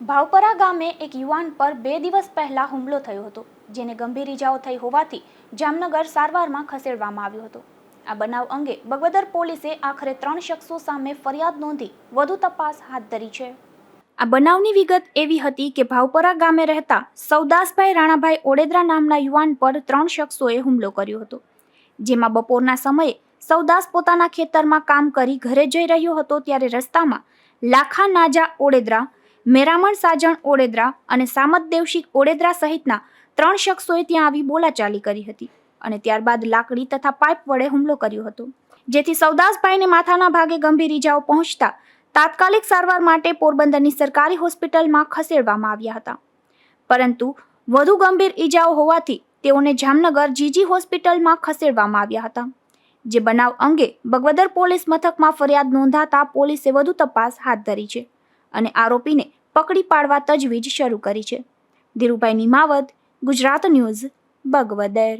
ભાવપરા ગામે એક યુવાન પર બે દિવસ પહેલા હુમલો થયો હતો, જેને ગંભીર ઇજાઓ થઈ હોવાથી જામનગર સારવારમાં ખસેડવામાં આવ્યો હતો. આ બનાવ અંગે બગવદર પોલીસે આખરે ત્રણ શખ્સો સામે ફરિયાદ નોંધી વધુ તપાસ હાથ ધરી છે. આ બનાવની વિગત એવી હતી કે ભાવપરા ગામે રહેતા સૌદાસભાઈ રાણાભાઈ ઓડેદરા નામના યુવાન પર ત્રણ શખ્સોએ હુમલો કર્યો હતો, જેમાં બપોરના સમયે સૌદાસ પોતાના ખેતરમાં કામ કરી ઘરે જઈ રહ્યો હતો ત્યારે રસ્તામાં લાખા નાજા ઓડેદરા મેરામણ સાજણ ઓડેદરા અને સામત દેવશિક ઓડેદરા સહિતના ત્રણ શખ્સોએ ત્યાં આવી બોલાચાલી કરી હતી અને ત્યારબાદ લાકડી તથા પાઇપ વડે હુમલો કર્યો હતો. જેથી સૌદાસભાઈને માથાના ભાગે ગંભીર ઈજાઓ પહોંચતા તાત્કાલિક સારવાર માટે પોરબંદરની સરકારી હોસ્પિટલમાં ખસેડવામાં આવ્યા હતા. પરંતુ વધુ ગંભીર ઈજાઓ હોવાથી તેઓને જામનગર જીજી હોસ્પિટલમાં ખસેડવામાં આવ્યા હતા, જે બનાવ અંગે બગવદર પોલીસ મથકમાં ફરિયાદ નોંધાતા પોલીસે વધુ તપાસ હાથ ધરી છે. અને આરોપીને પકડી પાડવા તજવીજ શરૂ કરી છે. ધીરુભાઈ નિમાવત ગુજરાત ન્યૂઝ બગવદર.